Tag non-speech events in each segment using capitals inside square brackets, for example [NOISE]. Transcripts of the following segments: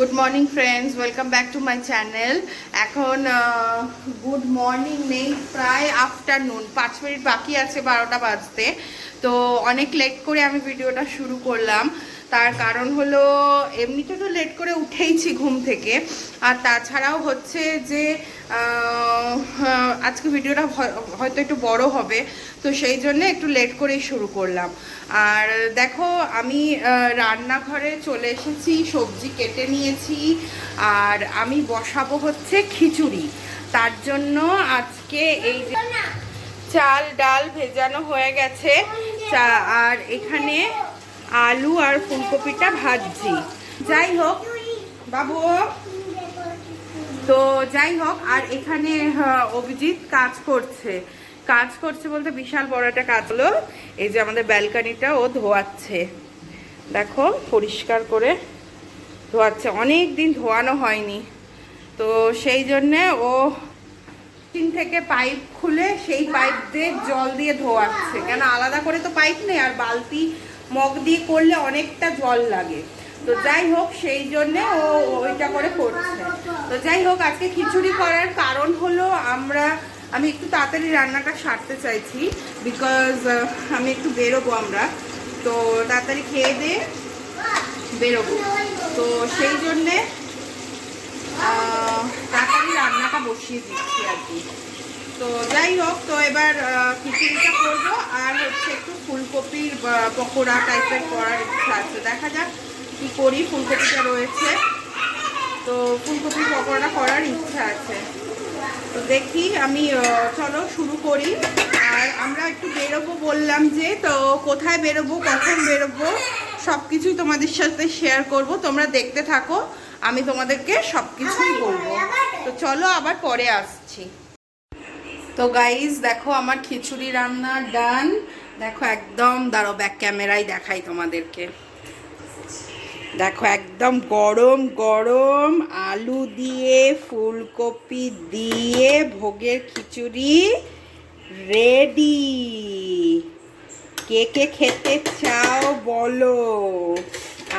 Good morning friends welcome back to my channel এখন good morning নেই, প্রায় afternoon পাঁচ মিনিট বাকি আছে বারোটা বাজতে। তো অনেক লেট করে আমি ভিডিওটা শুরু করলাম। তার কারণ হলো এমনিতে তো লেট করে উঠেইছি ঘুম থেকে। আর তাছাড়াও হচ্ছে যে আজকে ভিডিওটা হয়- হয়তো একটু বড় হবে তো সেই জন্য একটু লেট করেই শুরু করলাম। আর দেখো আমি রান্নাঘরে চলে এসেছি সবজি কেটে নিয়েছি আর আমি বসাবো হচ্ছে খিচুড়ি। তার জন্য আজকে এই যে চাল ডাল ভেজানো হয়ে গেছে। চা- আর এখানে আলু আর ফুলকপিটা ভাজছি। যাই হোক, বাবু। তো যাই হোক, আর এখানে অভিজিৎ কাজ করছে। কাজ করছে বলতে বিশাল বড় একটা কাজ হলো, এই যে আমাদের ব্যালকানিটা ও ধোয়াচ্ছে। দেখো, পরিষ্কার করে ধোয়াচ্ছে। অনেক দিন ধোয়ানো হয়নি। তো সেই জন্যে ও তিন থেকে পাইপ খুলে সেই পাইপ দিয়ে জল দিয়ে ধোয়াচ্ছে। কেন আলাদা করে তো পাইপ নেই, আর বালতি মগ দিয়ে করলে অনেকটা জল লাগে। তো যাই হোক, সেই জন্যে ও ওইটা করে করছে। তো যাই হোক, আজকে খিচুড়ি করার কারণ হলো আমরা, আমি একটু তাড়াতাড়ি রান্নাটা সারতে চাইছি বিকজ আমি একটু বেরোবো আমরা। তো তাড়াতাড়ি খেয়ে দিয়ে বেরোবো। তো সেই জন্যে তাড়াতাড়ি রান্নাটা বসিয়ে দিচ্ছি আর কি। তো যাই হোক, তো এবার খিচুড়িটা করব আর হচ্ছে একটু ফুলকপির পকোড়া টাইপের করার ইচ্ছা আছে। দেখা যাক কি করি, ফুলকপিটা রয়েছে। তো ফুলকপির পকোড়া করার ইচ্ছা আছে। তো দেখি আমি চলো শুরু করি। আর আমরা একটু বেরোবো বললাম যে, তো কোথায় বেরোবো, কখন বেরোবো সব কিছুই তোমাদের সাথে শেয়ার করব। তোমরা দেখতে থাকো, আমি তোমাদেরকে সব কিছুই বলব। তো চলো আবার পরে আসছি। তো গাইজ দেখো আমার খিচুড়ি রান্না ডান দেখো একদম দাঁড়ো ব্যাক ক্যামেরায় দেখাই তোমাদেরকে। দেখো একদম গরম গরম আলু দিয়ে, ফুলকপি দিয়ে ভোগের খিচুড়ি রেডি কে কে খেতে চাও বলো।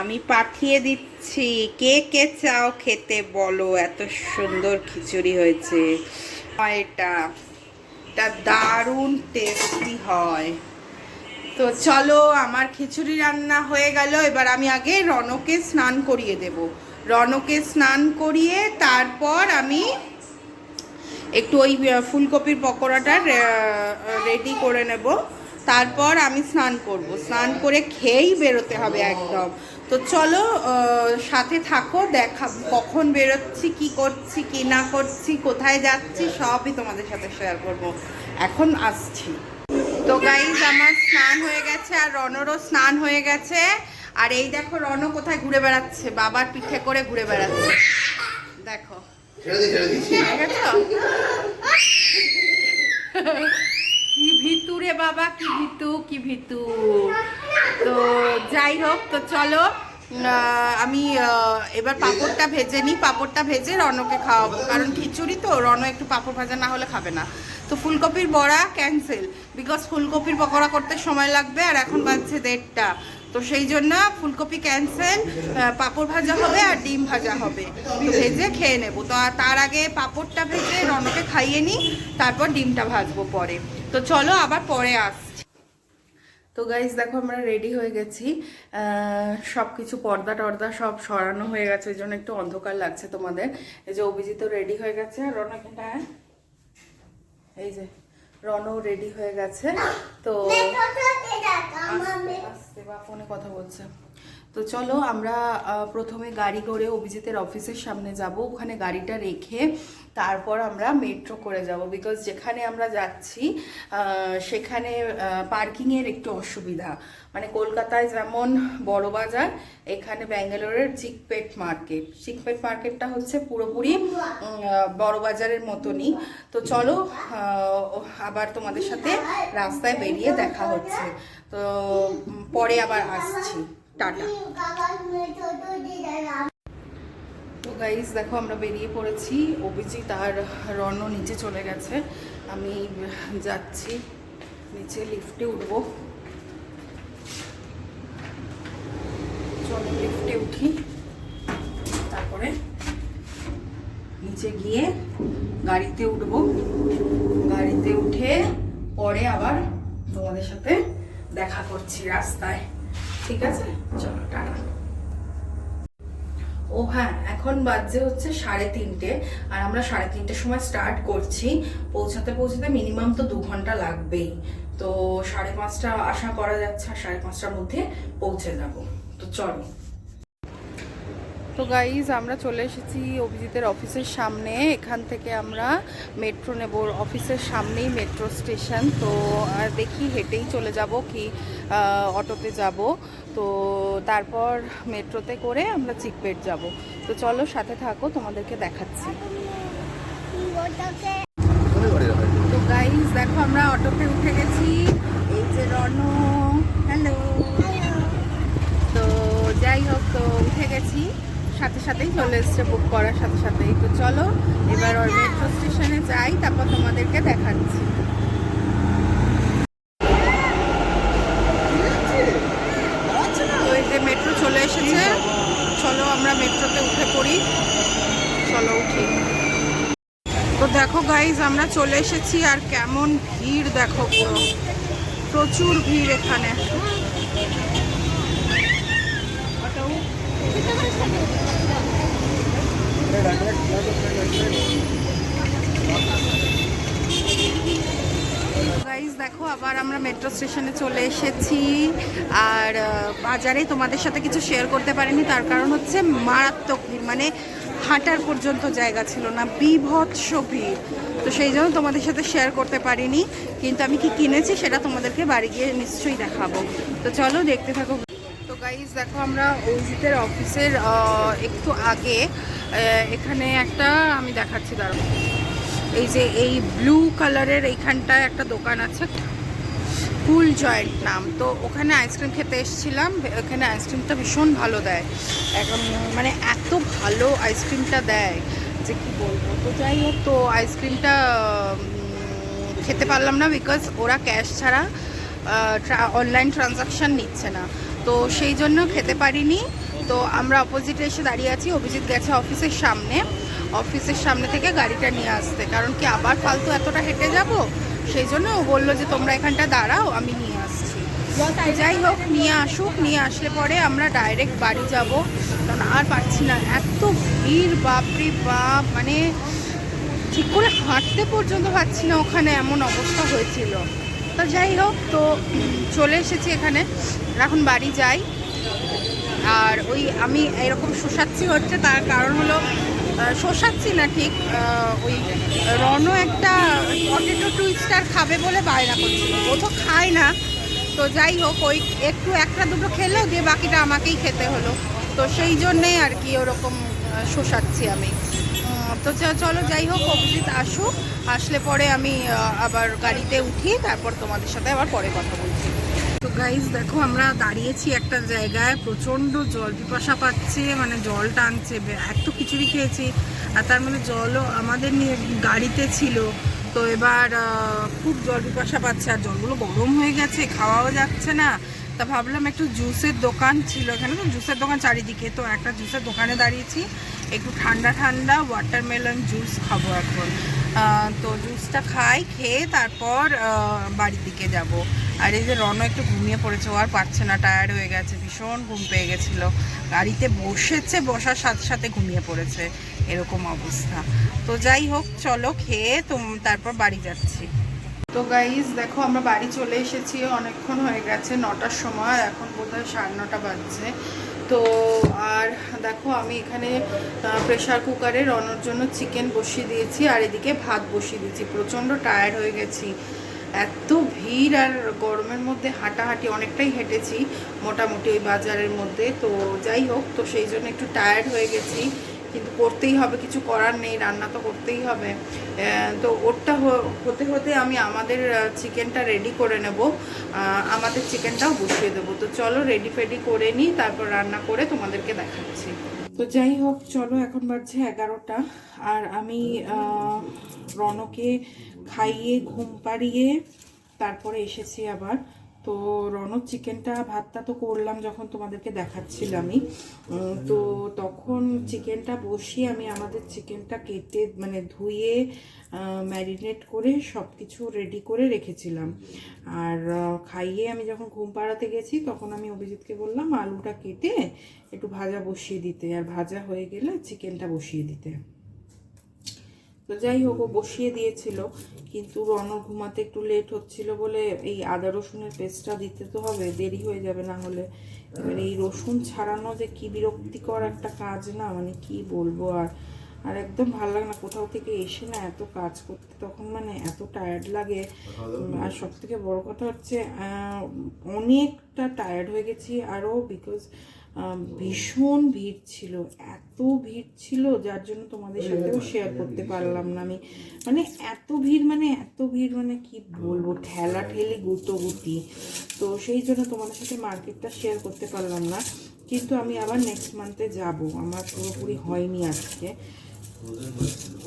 আমি পাঠিয়ে দিচ্ছি। কে কে চাও খেতে বলো। এত সুন্দর খিচুড়ি হয়েছে। হয় এটা। এটা দারুণ টেস্টি হয়। তো চলো, আমার খিচুড়ি রান্না হয়ে গেল, এবার আমি আগে রনকে স্নান করিয়ে দেব। রনকে স্নান করিয়ে তারপর আমি একটু ওই ফুলকপির পকোড়াটা রেডি করে নেব। তারপর আমি স্নান করব। স্নান করে খেয়েই বেরোতে হবে একদম। তো চলো সাথে থাকো দেখা কখন বেরোচ্ছি কি করছি কি না করছি কোথায় যাচ্ছি সবই তোমাদের সাথে শেয়ার করব। এখন আসছি। তো গাইজ আমার স্নান হয়ে গেছে আর রনরও স্নান হয়ে গেছে। আর এই দেখো রন কোথায় ঘুরে বেড়াচ্ছে? বাবার পিঠে করে ঘুরে বেড়াচ্ছে। দেখো। দিচ্ছি দেখেছ [LAUGHS] কি ভিতু রে বাবা, কি ভিতু কি ভিতু? তো যাই হোক, তো চলো আমি এবার পাঁপড়টা ভেজে নিই, পাঁপড়টা ভেজে রনকে খাওয়াবো। কারণ খিচুড়ি তো রন একটু পাঁপড় ভাজা না হলে খাবে না। তো ফুলকপির বড়া ক্যান্সেল বিকজ ফুলকপির পকোড়া করতে সময় লাগবে, আর এখন বাজছে দেড়টা। তো সেই জন্য ফুলকপি ক্যান্সেল পাঁপড় ভাজা হবে আর ডিম ভাজা হবে। তো ভেজে খেয়ে নেব। তো তার আগে পাঁপড়টা ভেজে রনকে খাইয়ে নিই, তারপর ডিমটা ভাজবো পরে। তো চলো আবার পরে আসছি। তো গাইজ দেখো আমরা রেডি হয়ে গেছি। সব কিছু পর্দা টর্দা সব সরানো হয়ে গেছে ওই জন্য একটু অন্ধকার লাগছে তোমাদের। এই যে অভিজিৎ রেডি হয়ে গেছে আর আয়। এই যে রনও রেডি হয়ে গেছে। তো আস্তে আস্তে বা ফোনে কথা বলছে। তো চলো আমরা প্রথমে গাড়ি করে অভিজিতের অফিসের সামনে যাব, ওখানে গাড়িটা রেখে তারপর আমরা মেট্রো করে যাব বিকজ যেখানে আমরা যাচ্ছি সেখানে পার্কিংয়ের একটু অসুবিধা। মানে কলকাতায় যেমন বড় বাজার, এখানে ব্যাঙ্গালোরের চিকপেট মার্কেট। চিকপেট মার্কেটটা হচ্ছে পুরোপুরি বড় বাজারের মতনই। তো চলো আবার তোমাদের সাথে রাস্তায় বেরিয়ে দেখা হচ্ছে। তো পরে আবার আসছি। টাটা। তো গাইজ দেখো, আমরা বেরিয়ে পড়েছি। অভিজিৎ আর রণ নিচে চলে গেছে। আমি যাচ্ছি, নিচে লিফটে উঠবো। চলো লিফটে উঠি। তারপরে নিচে গিয়ে গাড়িতে উঠবো। গাড়িতে উঠে পরে আবার তোমাদের সাথে দেখা করছি রাস্তায়। ঠিক আছে? চলো, টাটা। ও হ্যাঁ এখন বাজে হচ্ছে সাড়ে তিনটে, আর আমরা সাড়ে তিনটের সময় স্টার্ট করছি। পৌঁছাতে পৌঁছাতে মিনিমাম তো দু ঘণ্টা লাগবেই। তো সাড়ে পাঁচটা আশা করা যাচ্ছে, আর সাড়ে পাঁচটার মধ্যে পৌঁছে যাব। তো চলো। তো গাইজ আমরা চলে এসেছি অভিজিতের অফিসের সামনে। এখান থেকে আমরা মেট্রো নেব। অফিসের সামনেই মেট্রো স্টেশন তো আর দেখি হেঁটেই চলে যাব কি অটোতে যাব। তো তারপর মেট্রোতে করে আমরা চিকপেট যাব। তো চলো সাথে থাকো তোমাদেরকে দেখাচ্ছি। তো গাইজ দেখো আমরা অটোতে উঠে গেছি। এই যে রণ হ্যালো তো যাই হোক তো উঠে গেছি সাথে সাথেই চলে এসছে বুক করার সাথে সাথেই। তো চলো, এবার ওর মেট্রো স্টেশনে যাই, তারপর তোমাদেরকে দেখাচ্ছি। যে মেট্রো চলে এসেছে। চলো, আমরা মেট্রোতে উঠে পড়ি। চলো, উঠি। তো দেখো গাইজ আমরা চলে এসেছি আর কেমন ভিড় দেখো পুরো। প্রচুর ভিড় এখানে। দেখো, আবার আমরা মেট্রো স্টেশনে চলে এসেছি। আর বাজারে তোমাদের সাথে কিছু শেয়ার করতে পারিনি, তার কারণ হচ্ছে মারাত্মক ভিড়। মানে হাঁটার পর্যন্ত জায়গা ছিল না, বিভৎস ভিড়। তো সেই জন্য তোমাদের সাথে শেয়ার করতে পারিনি, কিন্তু আমি কি কিনেছি সেটা তোমাদেরকে বাড়ি গিয়ে নিশ্চয়ই দেখাবো। তো চলো, দেখতে থাকো। তো গাইজ দেখো আমরা অভিজিতের অফিসের একটু আগে এখানে একটা, আমি দেখাচ্ছি দাঁড়ো এই যে এই ব্লু কালারের এইখানটায় একটা দোকান আছে কুল জয়েন্ট নাম। তো ওখানে আইসক্রিম খেতে এসেছিলাম ওখানে আইসক্রিমটা ভীষণ ভালো দেয়। এখন মানে এত ভালো আইসক্রিমটা দেয় যে কি বলব। তো যাই হোক, তো আইসক্রিমটা খেতে পারলাম না বিকজ ওরা ক্যাশ ছাড়া অনলাইন ট্রানজাকশান নিচ্ছে না। তো সেই জন্য খেতে পারিনি। তো আমরা অপোজিটে এসে দাঁড়িয়ে আছি, অভিজিৎ গেছে অফিসের সামনে। অফিসের সামনে থেকে গাড়িটা নিয়ে আসতে, কারণ কি আবার ফালতু এতটা হেঁটে যাব? সেই জন্য ও বলল যে, তোমরা এখানটা দাঁড়াও, আমি নিয়ে আসছি। যাই হোক, নিয়ে আসুক, নিয়ে আসলে পরে আমরা ডাইরেক্ট বাড়ি যাব। কারণ আর পারছি না, এত ভিড়, বাপরে বাপ মানে ঠিক করে হাঁটতে পর্যন্ত পাচ্ছি না ওখানে, এমন অবস্থা হয়েছিল। তো যাই হোক, তো চলে এসেছি এখানে। এখন বাড়ি যাই। আর ওই আমি এরকম শোষাচ্ছি হচ্ছে, তার কারণ হলো শোষাচ্ছি না ঠিক ওই রণ একটা পটেটো টুইস্টার খাবে বলে বায়না করছিল। ও তো খায় না। তো যাই হোক, ওই একটু একটা দুটো খেলেও দিয়ে বাকিটা আমাকেই খেতে হলো। তো সেই জন্যেই আর কি ওরকম শোষাচ্ছি আমি। তো চলো যাই হোক, অভিজিৎ আসুক। আসলে পরে আমি আবার গাড়িতে উঠি, তারপর তোমাদের সাথে আবার পরে কথা বলছি। তো গাইজ দেখো আমরা দাঁড়িয়েছি একটা জায়গায়, প্রচণ্ড জল পিপাসা পাচ্ছে মানে জল টানছে এত খিচুড়ি খেয়েছি, আর তার মধ্যে জলও আমাদের নিয়ে গাড়িতে ছিল। তো এবার খুব জল পিপাসা পাচ্ছে, আর জলগুলো গরম হয়ে গেছে, খাওয়াও যাচ্ছে না। তা ভাবলাম একটু জুসের দোকান ছিল এখানে, তো জুসের দোকান চারিদিকে, তো একটা জুসের দোকানে দাঁড়িয়েছি। একটু ঠান্ডা ঠান্ডা ওয়াটারমেলন জুস খাব এখন। তো জুসটা খাই, খেয়ে তারপর বাড়ির দিকে যাব। আর এই যে রণ একটু ঘুমিয়ে পড়েছে, ও আর পারছে না টায়ার্ড হয়ে গেছে, ভীষণ ঘুম পেয়ে গেছিল। গাড়িতে বসেছে, বসার সাথে সাথে ঘুমিয়ে পড়েছে, এরকম অবস্থা। তো যাই হোক, চলো খেয়ে তুম, তারপর বাড়ি যাচ্ছি। তো গাইজ দেখো আমরা বাড়ি চলে এসেছি, অনেকক্ষণ হয়ে গেছে, নটার সময় এখন বোধহয় সাড়ে নটা বাজছে। তো আর দেখো, আমি এখানে প্রেশার কুকারে রনোর জন্য চিকেন বসিয়ে দিয়েছি, আর এদিকে ভাত বসিয়ে দিয়েছি, প্রচণ্ড টায়ার্ড হয়ে গেছি। এত ভিড় আর গরমের মধ্যে হাঁটাহাঁটি অনেকটাই হেঁটেছি মোটামুটি ওই বাজারের মধ্যে। তো যাই হোক, তো সেই জন্য একটু টায়ার্ড হয়ে গেছি। কিন্তু করতেই হবে, কিছু করার নেই, রান্না তো করতেই হবে। তো ওরটা হতে হতে আমি আমাদের চিকেনটা রেডি করে নেব। আমাদের চিকেনটাও বসিয়ে দেবো। তো চলো রেডি ফেডি করে নিই, তারপর রান্না করে তোমাদেরকে দেখাচ্ছি। তো যাই হোক, চলো এখন বাজছে এগারোটা। আর আমি রনকে খাইয়ে, ঘুম পাড়িয়ে তারপরে এসেছি আবার। তো রনর চিকেনটা, ভাতটা তো করলাম যখন তোমাদেরকে দেখাচ্ছিলামই তো তখন চিকেনটা বসিয়ে আমি আমাদের চিকেনটা কেটে মানে ধুয়ে ম্যারিনেট করে সব কিছু রেডি করে রেখেছিলাম। আর খাইয়ে আমি যখন ঘুম পাড়াতে গেছি, তখন আমি অভিজিৎকে বললাম, আলুটা কেটে একটু ভাজা বসিয়ে দিতে। আর ভাজা হয়ে গেলে চিকেনটা বসিয়ে দিতে। তো যাই হোক ও বসিয়ে দিয়েছিল। কিন্তু রণ ঘুমাতে একটু লেট হচ্ছিল বলে এই আদা রসুনের পেস্টটা দিতে তো হবে দেরি হয়ে যাবে না হলে। এবার এই রসুন ছাড়ানো যে কি বিরক্তিকর একটা কাজ না মানে কি বলব আর। আর একদম ভালো লাগে না কোথাও থেকে এসে না এত কাজ করতে তখন মানে এত টায়ার্ড লাগে। আর সব থেকে বড় কথা হচ্ছে অনেকটা টায়ার্ড হয়ে গেছি আরও বিকজ ভীষণ ভিড় ছিল এত ভিড় ছিল যার জন্য তোমাদের সাথেও শেয়ার করতে পারলাম না আমি। মানে এত ভিড় মানে এত ভিড় মানে কি বলব ঠেলা ঠেলি গুতোগুতি তো সেই জন্য তোমাদের সাথে মার্কেটটা শেয়ার করতে পারলাম না। কিন্তু আমি আবার নেক্সট মান্থে যাব। আমার পুরোপুরি হয়নি আজকে।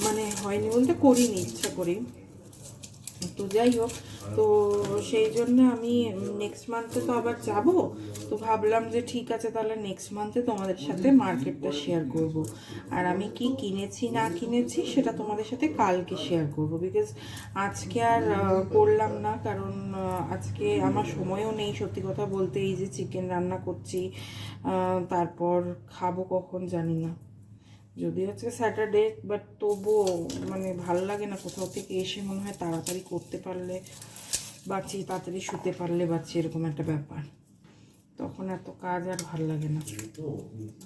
মানে হয়নি বলতে করিনি ইচ্ছা করি তো যাই হোক, তো সেই জন্য আমি নেক্সট মান্থে তো আবার যাব। তো ভাবলাম যে ঠিক আছে, তাহলে নেক্সট মান্থে তোমাদের সাথে মার্কেটটা শেয়ার করব। আর আমি কি কিনেছি, না কিনেছি, সেটা তোমাদের সাথে কালকে শেয়ার করব। বিকজ আজকে আর করলাম না, কারণ আজকে আমার সময়ও নেই, সত্যি কথা বলতে। এই যে চিকেন রান্না করছি তারপর খাব কখন জানি না। যদি হচ্ছে স্যাটারডে বাট তবুও মানে ভালো লাগে না কোথাও থেকে এসে মনে হয় তাড়াতাড়ি করতে পারলে বাঁচি তাড়াতাড়ি শুতে পারলে বাঁচি এরকম একটা ব্যাপার। তখন এত কাজ আর ভালো লাগে না।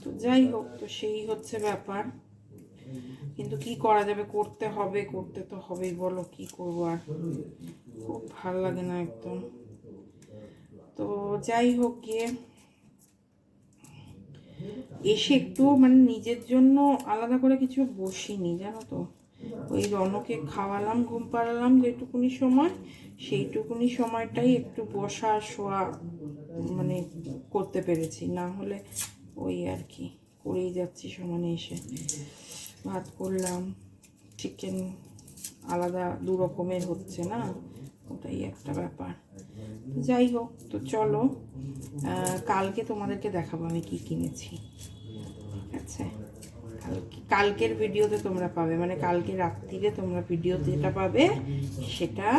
তো যাই হোক তো সেই হচ্ছে ব্যাপার। কিন্তু কি করা যাবে? করতে হবে করতে তো হবেই বলো কি করব আর? খুব ভালো লাগে না একদম। তো যাই হোক গিয়ে এসে একটু মানে নিজের জন্য আলাদা করে কিছু বসিনি, জানো তো। ওই রনকে খাওয়ালাম, ঘুম পাড়ালাম যেটুকুনি সময়, সেইটুকুনি সময়টাই একটু বসা শোয়া মানে করতে পেরেছি। না হলে ওই আর কি, করেই যাচ্ছি সমানে এসে। ভাত করলাম চিকেন আলাদা দু রকমের হচ্ছে না? ওটাই একটা ব্যাপার। যাই হোক, তো চলো কালকে তোমাদেরকে দেখাবো আমি কি কিনেছি। ঠিক আছে? কালকে, কালকের ভিডিওতে তোমরা পাবে মানে কালকে রাত্রিরে তোমরা ভিডিওতে যেটা পাবে, সেটা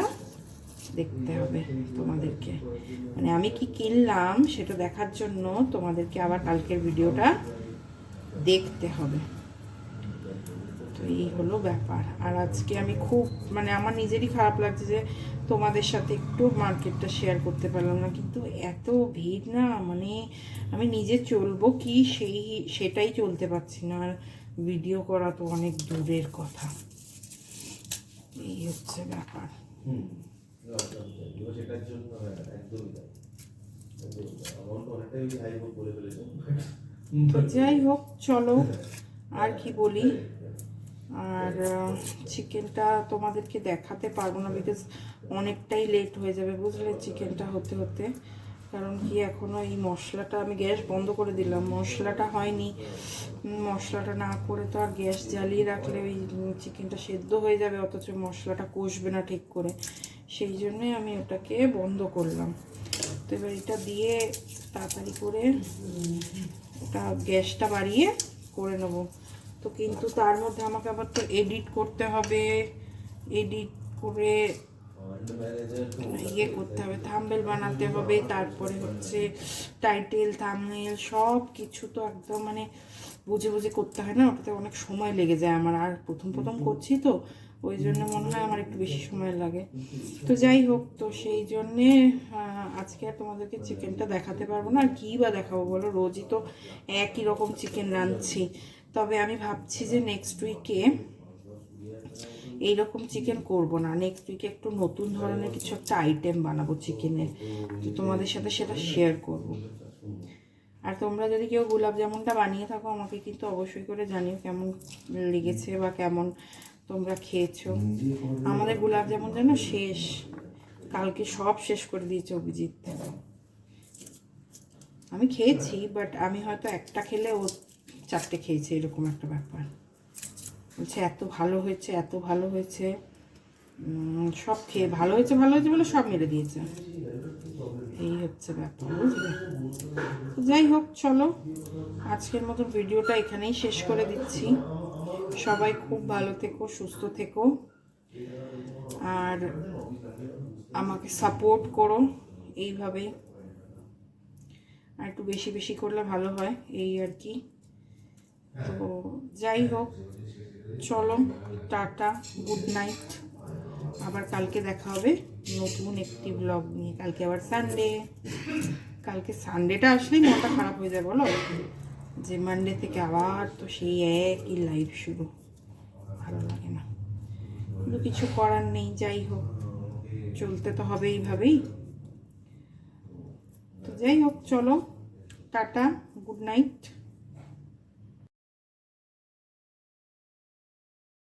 দেখতে হবে তোমাদেরকে। মানে আমি কি কিনলাম, সেটা দেখার জন্য তোমাদেরকে আবার কালকের ভিডিওটা দেখতে হবে। তো এই হলো ব্যাপার। আর আজকে আমি খুব মানে আমার নিজেরই খারাপ লাগছে যে তোমাদের সাথে একটু মার্কেটটা শেয়ার করতে পারলাম না। কিন্তু এত ভিড় না মানে আমি নিজে চলবো কি সেই সেটাই চলতে পারছি না। আর ভিডিও করা তো অনেক দূরের কথা। এই হচ্ছে ব্যাপার। সেটার জন্য একদমই তাই তো যাই হোক চলো। আর কি বলি? আর চিকেনটা তোমাদেরকে দেখাতে পারব না বিকজ অনেকটাই লেট হয়ে যাবে বুঝলে? চিকেনটা হতে হতে। কারণ কি এখনও এই মশলাটা আমি গ্যাস বন্ধ করে দিলাম। মশলাটা হয়নি। মশলাটা না করে তো আর গ্যাস জ্বালিয়ে রাখলে ওই চিকেনটা সেদ্ধ হয়ে যাবে অথচ মশলাটা কষবে না ঠিক করে। সেই জন্যই আমি ওটাকে বন্ধ করলাম। তো এবার এটা দিয়ে তাড়াতাড়ি করে ওটা গ্যাসটা বাড়িয়ে করে নেব। তো কিন্তু তার মধ্যে আমাকে আবার তো এডিট করতে হবে এডিট করে ইয়ে করতে হবে থাম্বেল বানাতে হবে, তারপরে হচ্ছে টাইটেল থাম্বনেল সব কিছু তো একদম মানে বুঝে বুঝে করতে হয় না, ওটাতে অনেক সময় লেগে যায় আমার, আর প্রথম প্রথম করছি তো, ওই জন্য মনে হয় আমার একটু বেশি সময় লাগে। তো যাই হোক, তো সেই জন্যে আজকে আর তোমাদেরকে চিকেনটা দেখাতে পারব না, আর কী বা দেখাবো বলো, রোজই তো একই রকম চিকেন রাঁধছি। তবে আমি ভাবছি যে নেক্সট উইকে এইরকম চিকেন করব না। নেক্সট উইকে একটু নতুন ধরনের কিছু একটা আইটেম বানাবো চিকেনের তো তোমাদের সাথে সেটা শেয়ার করব। আর তোমরা যদি কেউ গোলাপ জামুনটা বানিয়ে থাকো, আমাকে কিন্তু অবশ্যই করে জানিও কেমন লেগেছে বা কেমন তোমরা খেয়েছো। আমাদের গোলাপ জামুন যেন শেষ। কালকে সব শেষ করে দিয়েছে অভিজিৎ। আমি খেয়েছি বাট আমি হয়তো একটা খেলে ও চারটে খেয়েছে, এরকম একটা ব্যাপার। বলছে, এত ভালো হয়েছে, এত ভালো হয়েছে। সব খেয়ে ভালো হয়েছে ভালো হয়েছে বলে সব মেরে দিয়েছে। এই হচ্ছে ব্যাপার, বুঝলে? যাই হোক, চলো। আজকের মতো ভিডিওটা এখানেই শেষ করে দিচ্ছি। সবাই খুব ভালো থেকো, সুস্থ থেকো। আর আমাকে সাপোর্ট করো এইভাবে। আর একটু বেশি বেশি করলে ভালো হয়, এই আর কি। তো যাই হোক, চলো, টাটা গুড নাইট আবার কালকে দেখা হবে নতুন একটি ব্লগ নিয়ে। কালকে আবার সানডে কালকে সানডেটা আসলেই মনটা খারাপ হয়ে যায়, বলো? যে মানডে থেকে আবার তো সেই একই লাইফ শুরু। ভালো লাগে না। কিন্তু কিছু করার নেই, যাই হোক। চলতে তো হবে এইভাবেই। তো যাই হোক, চলো, টাটা গুড নাইট